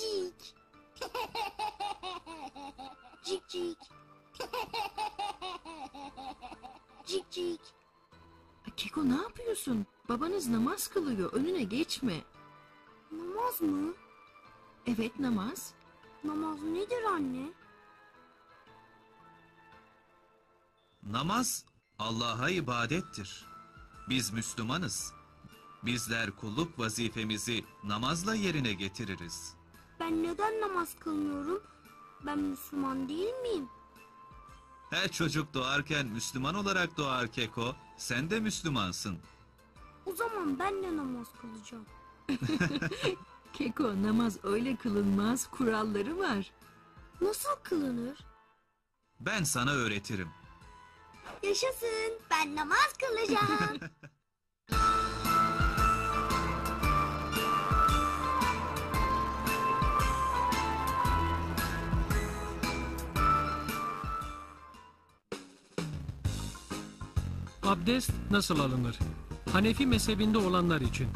Cik. Cik cik. Cik cik. Keko ne yapıyorsun? Babanız namaz kılıyor. Önüne geçme. Namaz mı? Evet namaz. Namaz nedir anne? Namaz Allah'a ibadettir. Biz Müslümanız. Bizler kulluk vazifemizi namazla yerine getiririz.'' Ben neden namaz kılmıyorum? Ben Müslüman değil miyim? Her çocuk doğarken Müslüman olarak doğar Keko. Sen de Müslümansın. O zaman ben de namaz kılacağım. Keko namaz öyle kılınmaz. Kuralları var. Nasıl kılınır? Ben sana öğretirim. Yaşasın. Ben namaz kılacağım. Abdest nasıl alınır? Hanefi mezhebinde olanlar için.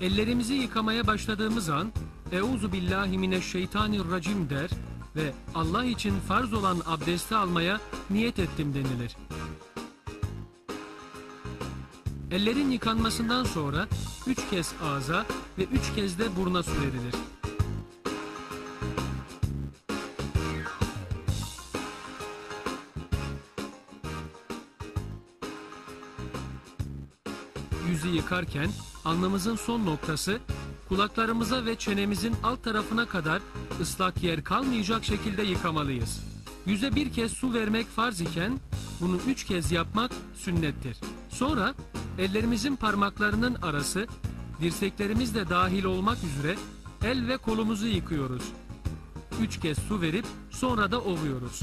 Ellerimizi yıkamaya başladığımız an Euzu billahi mineşşeytanirracim der ve Allah için farz olan abdesti almaya niyet ettim denilir. Ellerin yıkanmasından sonra üç kez ağza ve üç kez de buruna su verilir. Yüzü yıkarken alnımızın son noktası kulaklarımıza ve çenemizin alt tarafına kadar ıslak yer kalmayacak şekilde yıkamalıyız. Yüze bir kez su vermek farz iken bunu üç kez yapmak sünnettir. Sonra ellerimizin parmaklarının arası dirseklerimiz de dahil olmak üzere el ve kolumuzu yıkıyoruz. Üç kez su verip sonra da ovuyoruz.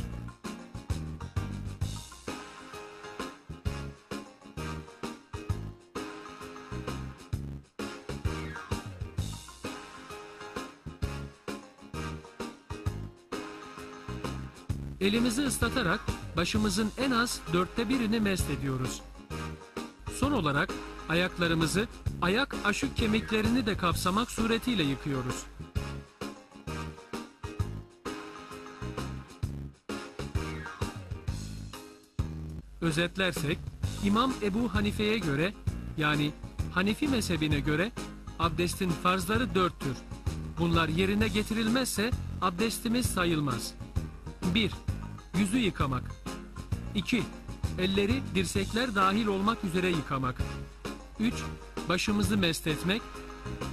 Elimizi ıslatarak başımızın en az dörtte birini mest ediyoruz. Son olarak ayaklarımızı ayak aşık kemiklerini de kapsamak suretiyle yıkıyoruz. Özetlersek İmam Ebu Hanife'ye göre yani Hanefi mezhebine göre abdestin farzları dörttür. Bunlar yerine getirilmezse abdestimiz sayılmaz. 1. Yüzü yıkamak. 2. Elleri dirsekler dahil olmak üzere yıkamak. 3. Başımızı mest etmek.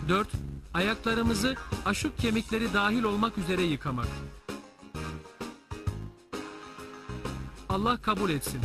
4. Ayaklarımızı aşık kemikleri dahil olmak üzere yıkamak. Allah kabul etsin.